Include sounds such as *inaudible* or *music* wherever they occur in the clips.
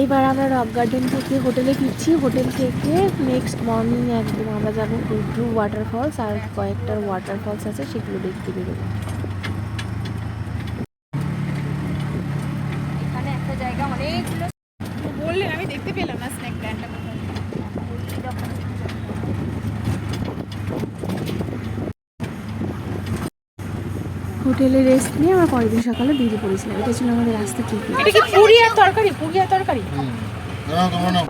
এইবার আমরা rock garden থেকে হোটেলে ফিরছি। হোটেল থেকে নেক্সট মর্নিং একদম আমরা যাব ওয়াটার ওয়াটারফলস আর কয়েকটা ওয়াটারফলস আছে, সেগুলো দেখতে বেরোবো এখানে একটা জায়গা অনেকগুলো বললেন আমি দেখতে পেলাম না স্ন্যাক প্ল্যানটা কোথায় হোটেলে রেস্ট নিয়ে আমরা পরের দিন সকালে বেরিয়ে পড়েছিলাম। এটা ছিল আমাদের রাস্তা ঠিক এটা কি পুরি আর তরকারি? পুরি আর তরকারি? নাও তোমরা নাও।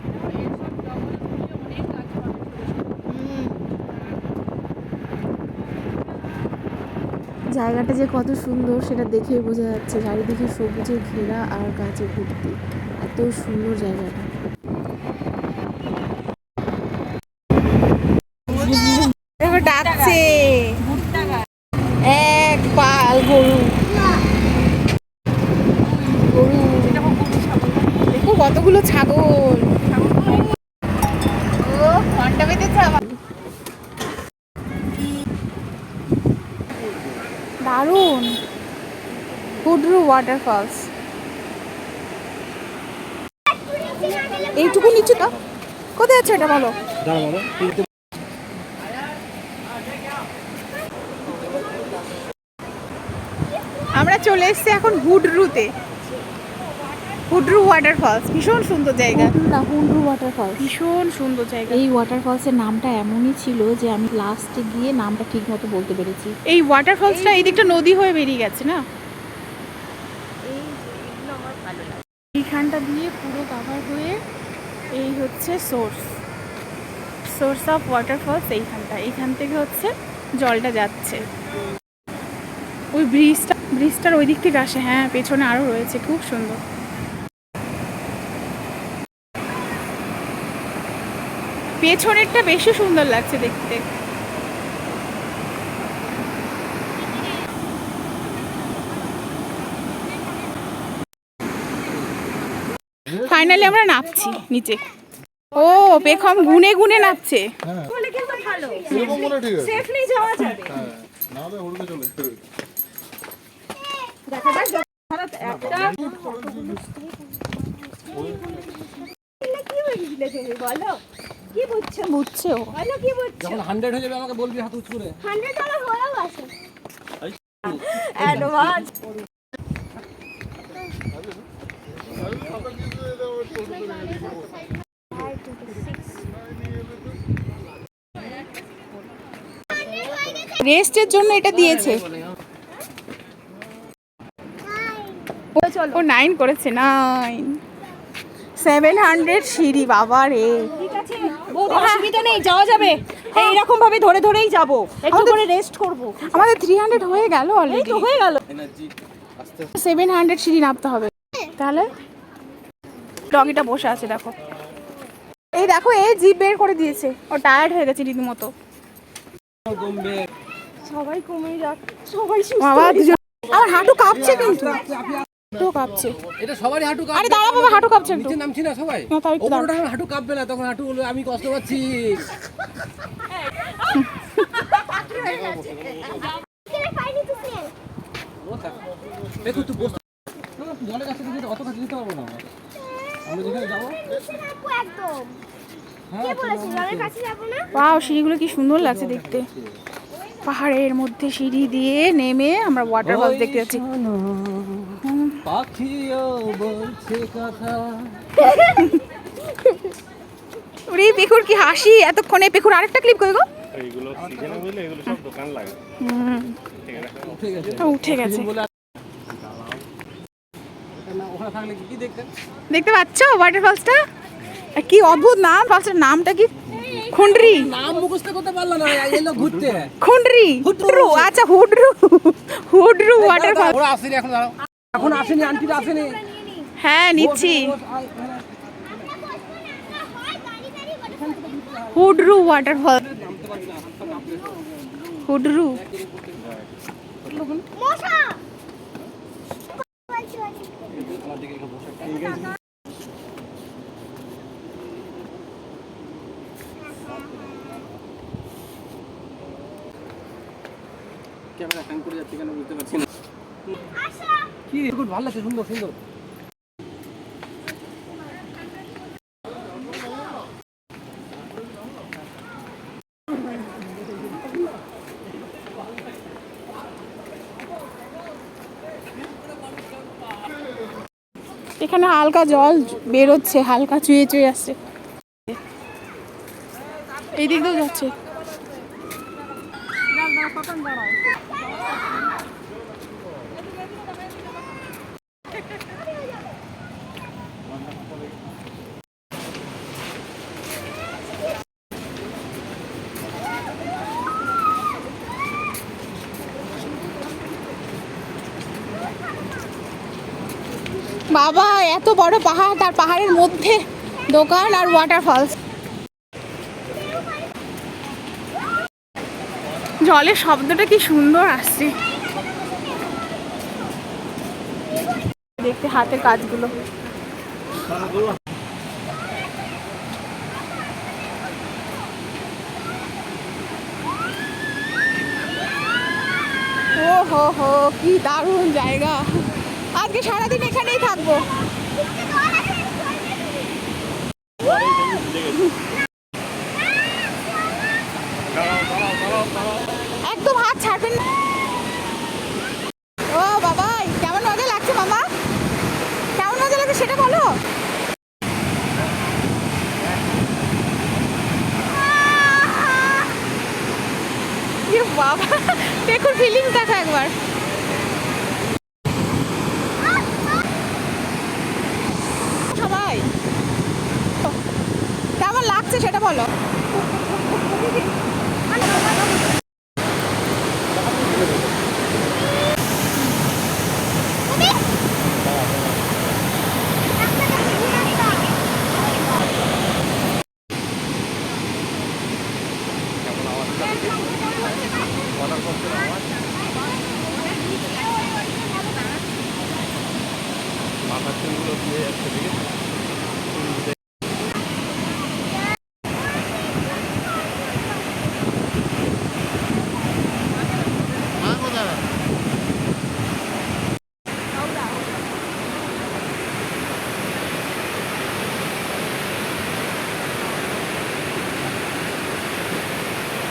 জায়গাটা যে কত সুন্দর সেটা দেখেই বোঝা যাচ্ছে। চারিদিকে সবুজে ঘেরা আর গাছে ভর্তি এত সুন্দর জায়গাটা এবার ডাকছে এক পাল গরু গরু দেখো কতগুলো ছাগল ও ঘণ্টা বেঁধেছে আবার দারুণ হুডরু ওয়াটারফলস এইটুকু নিচে তো কোথায় আছে এটা বলো? আমরা চলে এসেছি এখন হুডরুতে হুডরু ওয়াটারফলস ভীষণ সুন্দর জায়গা। হুডরু না হুন্ড্রু ওয়াটারফলস ভীষণ সুন্দর জায়গা। এই ওয়াটার ওয়াটারফলসের নামটা এমনই ছিল যে আমি লাস্টে গিয়ে নামটা ঠিক মতো বলতে পেরেছি। এই ওয়াটারফলসটা এই দিকটা নদী হয়ে বেরিয়ে গেছে না? এইখানটা দিয়ে পুরো কাভার হয়ে এই হচ্ছে সোর্স সোর্স অফ ওয়াটারফলস এইখানটা। এইখান থেকে হচ্ছে জলটা যাচ্ছে। ওই ব্রিজটা ব্রিজটার ওই দিক থেকে আসে হ্যাঁ পেছনে আরও রয়েছে খুব সুন্দর। পেছনেরটা বেশি সুন্দর লাগছে দেখতে। ফাইনালি আমরা নামছি নিচে। ও পেখম গুনে গুনে নামছে। হ্যাঁ। বলে। হলে কি বুঝছ? বুঝছে ও। বলো কি বুঝছ? যখন হান্ড্রেড হয়ে যাবে আমাকে বলবি হাত উঁচু করে। ডলার হয়েও আছে। অ্যাডভান্স রেস্টের জন্য এটা দিয়েছে। ও নাইন করেছে নাইন সেভেন হান্ড্রেড সিঁড়ি বাবা রে অসুবিধা নেই যাওয়া যাবে। এইরকম ভাবে ধরে ধরেই যাব। একটু করে রেস্ট করব। আমাদের থ্রি হান্ড্রেড হয়ে গেল অলরেডি হয়ে গেল। এনার্জি আস্তে সেভেন হান্ড্রেড সিঁড়ি নামতে হবে। তাহলে? ডগিটা বসে আছে দেখো। এই দেখো এই জিপ বের করে দিয়েছে। ও টায়ার্ড হয়ে গেছে রীতিমতো। সবাই কমে যাক। সবাই হয়ে আমার হাঁটু কাঁপছে কিন্তু। হাঁটু কাঁপছে। এটা সবারই হাঁটু আরে কাঁপবে দাঁড়া বাবা হাঁটু কাঁপছে একটু নিচে নামছি না সবাই? না, হাঁটু কাঁপবে না তখন হাঁটু বলবে আমি কষ্ট পাচ্ছি। দেখো তুই বস জলের কাছে দিতে অত কাছে দিতে পারব না আমরা। আমরা যেখানে যাব হ্যাঁ ওয়াও সিঁড়িগুলো কি সুন্দর লাগছে দেখতে। পাহাড়ের মধ্যে সিঁড়ি দিয়ে নেমে আমরা ওয়াটারফলস দেখতে যাচ্ছি। পাখিও বলছে কথা। *laughs* ওরে পেকুর কি হাসি? এতক্ষণে পেকুর আরেকটা ক্লিপ কই গো? এইগুলো সিজনে বুঝলে এগুলো সব দোকান লাগে। হুম, ঠিক আছে। উঠে গেছে। কি দেখতেন দেখতে পাচ্ছ ওয়াটারফলসটা কি অদ্ভুত নাম ফলসের নামটা কি? খুন্ডরি। নাম মুখস্থ করতে পারল না এলো ঘুরতে। খুন্ডরি। হুডরু আচ্ছা হুডরু। হুডরু ওয়াটারফল ওরা আসেনি এখন দাঁড়াও। এখন আসেনি আন্টিরা আসেনি। হ্যাঁ নিচ্ছি। Hundru waterfall Hundru. Camera hang করে যাচ্ছে কেন বুঝতে পারছি না। কি ভালো লাগছে, সুন্দর সুন্দর। এখানে হালকা জল বেরোচ্ছে, হালকা চুয়ে চুয়ে আসছে। এই দিক দিয়েও যাচ্ছে। বাবা, এত বড় পাহাড়, তার পাহাড়ের মধ্যে দোকান আর ওয়াটারফলস জলের শব্দটা কি সুন্দর আসছে। দেখতে হাতের কাজগুলো। ও হো হো কি দারুণ জায়গা। আজকে সারাদিন এখানেই থাকব একদম হাত ছাড়বেন না ও বাবা কেমন মজা লাগছে মামা কেমন মজা লাগছে সেটা বলো এ বাবা দেখুন ফিলিংস দেখো একবার সবাই কেমন লাগছে সেটা বলো মাথার চুলগুলো দিয়ে যাচ্ছে দেখেছ মা কোথায়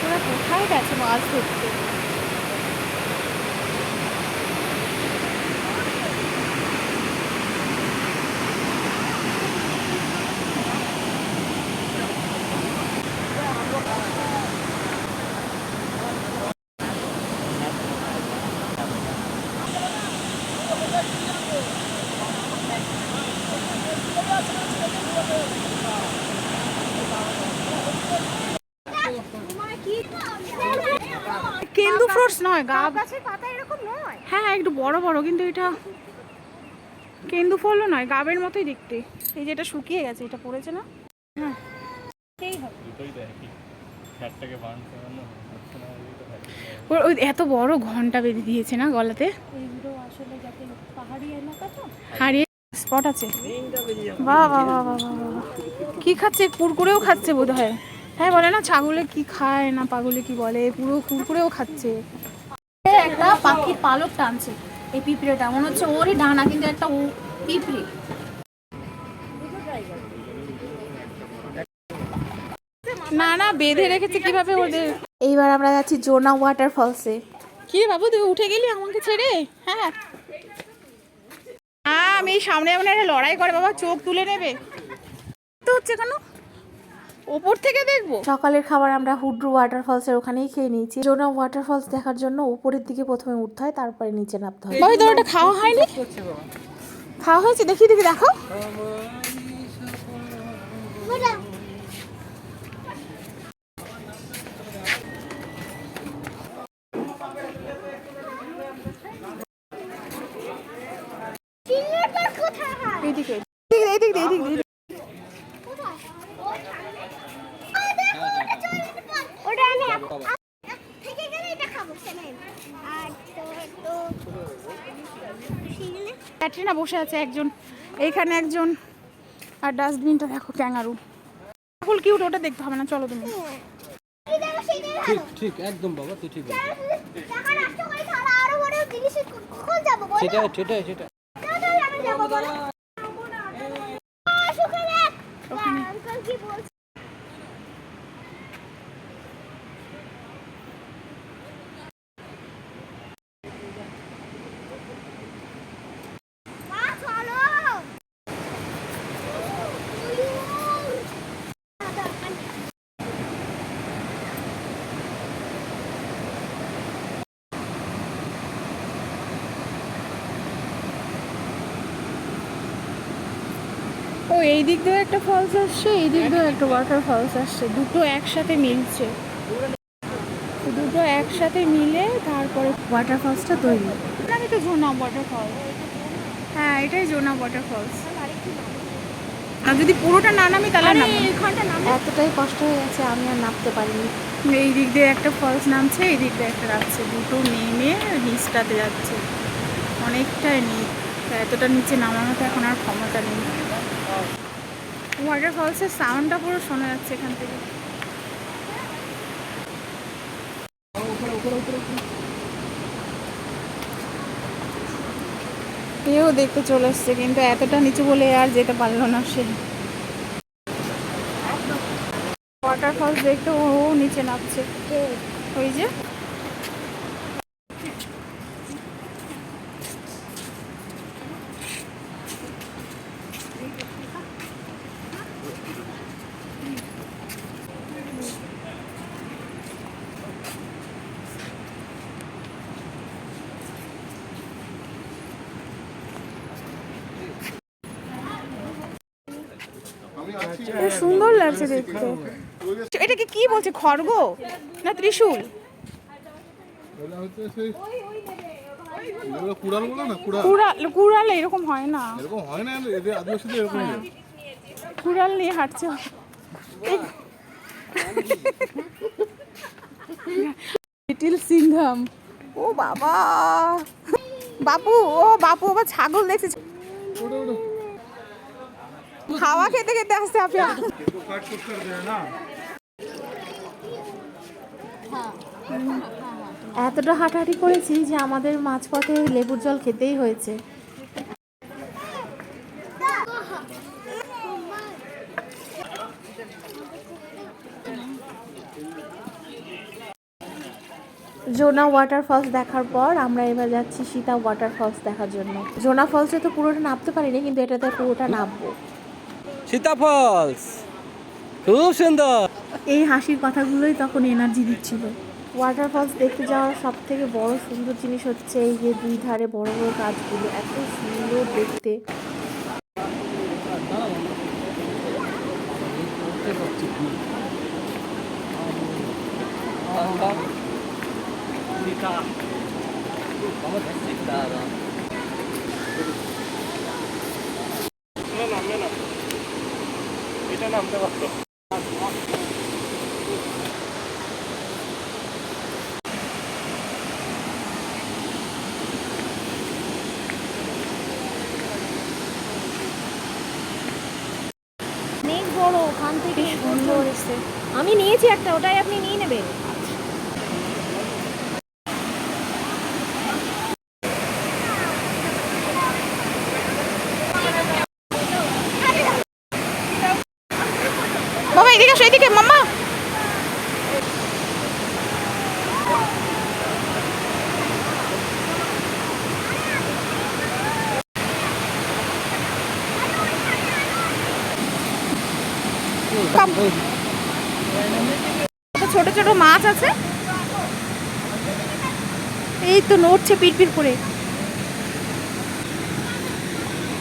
ওরা কোথায় গেছে মাছ ধরতে কেন্দু ফ্রুটস নয় গা গাছের পাতা এরকম নয়। হ্যাঁ একটু বড় বড় কিন্তু এটা কেন্দু ফলও নয় গাবের মতোই দেখতে। এই যে এটা শুকিয়ে গেছে এটা পড়েছে না? ওই ওই এত বড় ঘণ্টা বেঁধে দিয়েছে না গলাতে? হারিয়ে স্পট আছে। বাহ বাহ বাহ বাহ বাহ বাহ। কি খাচ্ছে? কুরকুরেও খাচ্ছে বোধ হয় হ্যাঁ বলে না ছাগলে কি খায় না পাগলে কি বলে? পুরো কুরকুরেও খাচ্ছে। একটা পাখির পালক টানছে। এই পিঁপড়েটা মনে হচ্ছে ওরই ডানা কিন্তু একটা ও পিঁপড়ে। না না বেঁধে রেখেছে কীভাবে ওদের? এইবার আমরা যাচ্ছি জোনা ওয়াটারফলসে। কি রে বাবু তুই উঠে গেলি আমাকে ছেড়ে? হ্যাঁ। আমি এই সামনে এমন একটা লড়াই করে বাবা চোখ তুলে নেবে। তো হচ্ছে কেন? ওপর থেকে দেখব? সকালের খাবার আমরা হুড্রু ওয়াটারফলসের ওখানেই খেয়ে নিয়েছি। জোনা ওয়াটারফলস দেখার জন্য উপরের দিকে প্রথমে উঠতে হয় তারপরে নিচে নামতে হয়। ভাই ওটা খাওয়া হয়নি? খাওয়া হয়েছে? দেখি দেখি দেখো এইদিকে এইদিকে এইদিকে এইদিকে এইদিকে ওটা আমি থেকে গেলে এটা খাব সেভেন আর তো তো শিখলে ক্যাটরিনা বসে আছে একজন এইখানে একজন। আর ডাস্টবিনটা দেখো ক্যাঙ্গারু। ফুল কিউট ওটা দেখতে হবে না চলো তুমি। ঠিক ঠিক একদম বাবা তুই ঠিক তাহলে আরও বড় জিনিস কখন যাব বলো সেটা সেটা সেটা তাহলে আমি যাব বলো আহ, সুখে দেখ আঙ্কেল কি বলছে মা চলো এই দিক দিয়েও একটা ফলস আসছে এই দিক দিয়েও একটা ওয়াটার ফলস আসছে। দুটো একসাথে মিলছে। দুটো একসাথে মিলে তারপরে ওয়াটার ফলসটা তৈরি। আমি তো জোনা ওয়াটার ফলস হ্যাঁ এটাই জোনা ওয়াটার ফলস আর যদি পুরোটা না নামি তাহলে এতটাই কষ্ট হয়ে গেছে আমি আর নামতে পারিনি। এই দিক দিয়ে একটা ফলস নামছে এই দিক দিয়ে একটা নামছে। দুটো নেমে নিচটাতে যাচ্ছে। অনেকটাই নিচ এতটা নিচে নামানো তো এখন আর ক্ষমতা নেই। ওয়াটার ফলসের সাউন্ডটা পুরো শোনা যাচ্ছে এখান থেকে। এও দেখতে চলে এসছে, কিন্তু এতটা নিচু বলে আর যেতে পারল না সে। ওয়াটার ফলস দেখতে ও নিচে নামছে। ওই যে সুন্দর লাগছে দেখতে। এটাকে কি বলছে, খড়গ? না ত্রিশূল? কুড়াল এরকম হয় না। কুড়াল নিয়ে হাঁটছে। লিটিল সিংহাম। ও বাবা। বাপু, ও বাপু আবার ছাগল দেখছে। খাওয়া খেতে খেতে আসছে আপনি। এতটা হাঁটাহাঁটি করেছি যে আমাদের মাঝপথে লেবুর জল খেতেই হয়েছে। জোনা ওয়াটার ফলস দেখার পর আমরা এবার যাচ্ছি সীতা ওয়াটার ফলস দেখার জন্য। জোনা ফলসে তো পুরোটা নামতে পারিনি, কিন্তু এটাতে পুরোটা নামবো। সীতা ফলস খুব সুন্দর। এই হাসির কথাগুলোই তখন এনার্জি দিচ্ছিল। ওয়াটার ফলস দেখতে যাওয়ার সব থেকে বড় সুন্দর জিনিস হচ্ছে এই যে দুই ধারে বড় বড় গাছগুলো এত সুন্দর দেখতে। এটা নামতে পারতো অনেক বড় ওখান থেকে সুন্দর। এসছে আমি নিয়েছি একটা ওটাই আপনি নিয়ে নেবেন বাবা এদিকে আসো এদিকে মাম্মা ছোট ছোট মাছ আছে। এই তো নড়ছে পিট করে।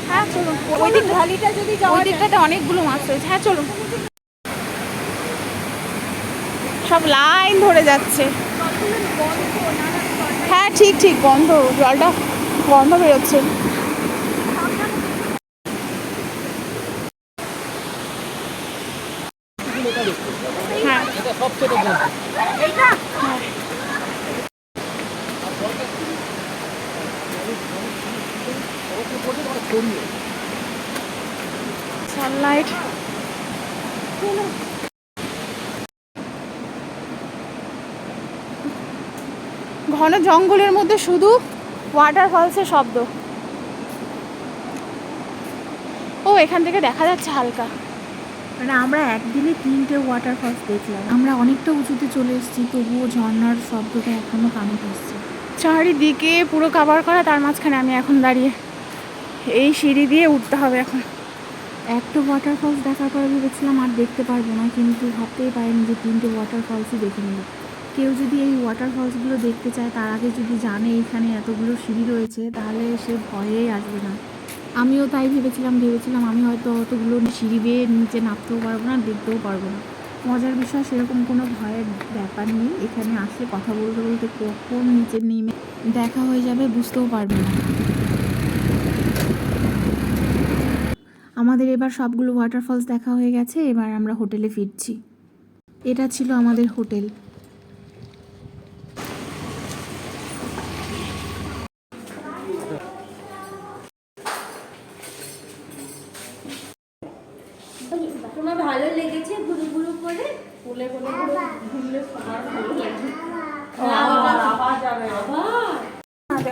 হ্যাঁ চলুন। ওই দিক ঢালিটা যদি ওই দিকটাতে অনেকগুলো মাছ রয়েছে। হ্যাঁ চলুন। সব লাইন ধরে যাচ্ছে। হ্যাঁ ঠিক ঠিক বন্ধ। জলটা বন্ধ বেরোচ্ছে। হ্যাঁ। এটা সানলাইট। ঘন জঙ্গলের মধ্যে শুধু ওয়াটার ফলসের শব্দ। ও এখান থেকে দেখা যাচ্ছে হালকা। মানে আমরা একদিনে তিনটে ওয়াটার ফলস দেখলাম। আমরা অনেকটা উঁচুতে চলে এসেছি তবুও ঝর্নার শব্দটা এখনও কানে আসছে। চারিদিকে পুরো কাভার করা তার মাঝখানে আমি এখন দাঁড়িয়ে। এই সিঁড়ি দিয়ে উঠতে হবে এখন। একটা ওয়াটার ফলস দেখার পরে ভেবেছিলাম আর দেখতে পারব না কিন্তু ভাবতেই পারিনি যে তিনটে ওয়াটার ফলসই দেখে নিই কেউ যদি এই ওয়াটার ফলসগুলো দেখতে চায় তার আগে যদি জানে এখানে এতগুলো সিঁড়ি রয়েছে তাহলে সে ভয়েই আসবে না। আমিও তাই ভেবেছিলাম ভেবেছিলাম আমি হয়তো অতগুলো সিঁড়ি বেয়ে নিচে নামতেও পারব না, দেখতেও পারব না। মজার বিষয়, সেরকম কোনো ভয়ের ব্যাপার নেই। এখানে আসলে কথা বলতে বলতে কখন নিচে নেমে দেখা হয়ে যাবে বুঝতেও পারবে না। আমাদের এবার সবগুলো ওয়াটারফলস দেখা হয়ে গেছে, এবার আমরা হোটেলে ফিরছি। এটা ছিল আমাদের হোটেল তোমার ভালো লেগেছে ঘুরু ঘুরু করে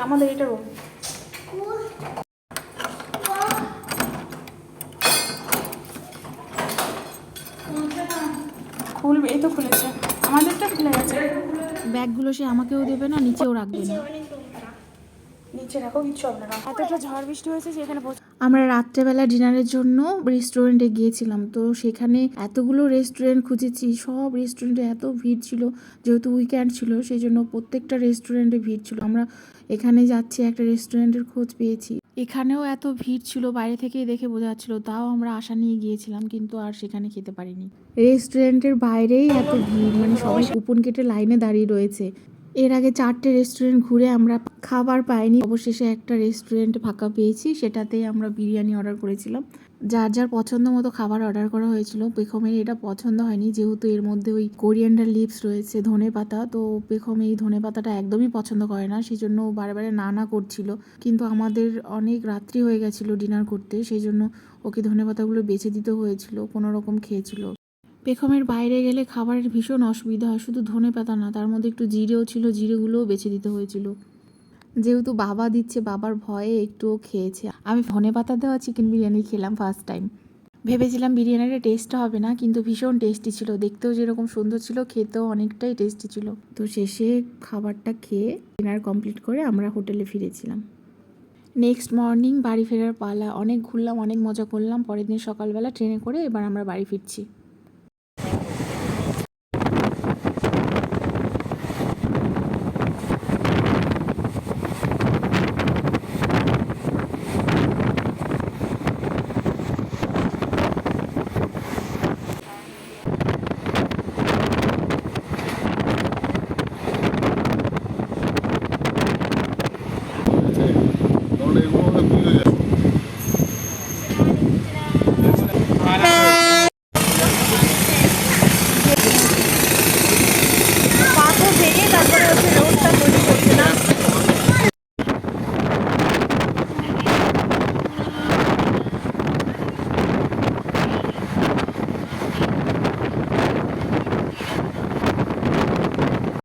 আমাদের এটা রুম খুলবে এই তো খুলেছে। আমাদেরটা খুলে গেছে। ব্যাগগুলো সে আমাকেও দেবে না নিচেও রাখবে না। নিচে রাখো কিচ্ছু হবে না। এতটা ঝড় বৃষ্টি হয়েছে সেখানে আমরা রাত্রেবেলা ডিনারের জন্য রেস্টুরেন্টে গিয়েছিলাম তো সেখানে এতগুলো রেস্টুরেন্ট খুঁজেছি। সব রেস্টুরেন্টে এত ভিড় ছিল যেহেতু উইকেন্ড ছিল সেই জন্য প্রত্যেকটা রেস্টুরেন্টে ভিড় ছিল। আমরা এখানে যাচ্ছি একটা রেস্টুরেন্টের খোঁজ পেয়েছি। এখানেও এত ভিড় ছিল, বাইরে থেকেই দেখে বোঝা যাচ্ছিল, তাও আমরা আশা নিয়ে গিয়েছিলাম, কিন্তু আর সেখানে খেতে পারিনি। রেস্টুরেন্টের বাইরেই এত ভিড় মানে সবাই কুপন কেটে লাইনে দাঁড়িয়ে রয়েছে। এর আগে চারটে রেস্টুরেন্ট ঘুরে আমরা খাবার পাইনি, অবশেষে একটা রেস্টুরেন্ট ফাঁকা পেয়েছি, সেটাতেই আমরা বিরিয়ানি অর্ডার করেছিলাম। যার যার পছন্দ মতো খাবার অর্ডার করা হয়েছিল, পেখমের এটা পছন্দ হয়নি। যেহেতু এর মধ্যে ওই কোরিয়ান্ডার লিভস রয়েছে, ধনে পাতা, তো পেখম এই ধনে পাতাটা একদমই পছন্দ করে না সেই জন্য বারে না না করছিল। কিন্তু আমাদের অনেক রাত্রি হয়ে গেছিল ডিনার করতে সেই জন্য ওকে ধনে পাতাগুলো বেছে দিতে হয়েছিল, কোনো রকম খেয়েছিল। পেখমের বাইরে গেলে খাবারের ভীষণ অসুবিধা হয়, শুধু ধনে পাতা না, তার মধ্যে একটু জিরেও ছিল, জিরেগুলোও বেছে দিতে হয়েছিল। যেহেতু বাবা দিচ্ছে, বাবার ভয়ে একটুও খেয়েছে। আমি ধনে পাতা দেওয়া চিকেন বিরিয়ানি খেলাম ফার্স্ট টাইম ভেবেছিলাম বিরিয়ানির টেস্টটা হবে না, কিন্তু ভীষণ টেস্টি ছিল। দেখতেও যেরকম সুন্দর ছিল, খেতেও অনেকটাই টেস্টি ছিল। তো শেষে খাবারটা খেয়ে ডিনার কমপ্লিট করে আমরা হোটেলে ফিরেছিলাম। নেক্সট মর্নিং বাড়ি ফেরার পালা, অনেক ঘুরলাম, অনেক মজা করলাম। পরের দিন সকালবেলা ট্রেনে করে এবার আমরা বাড়ি ফিরছি।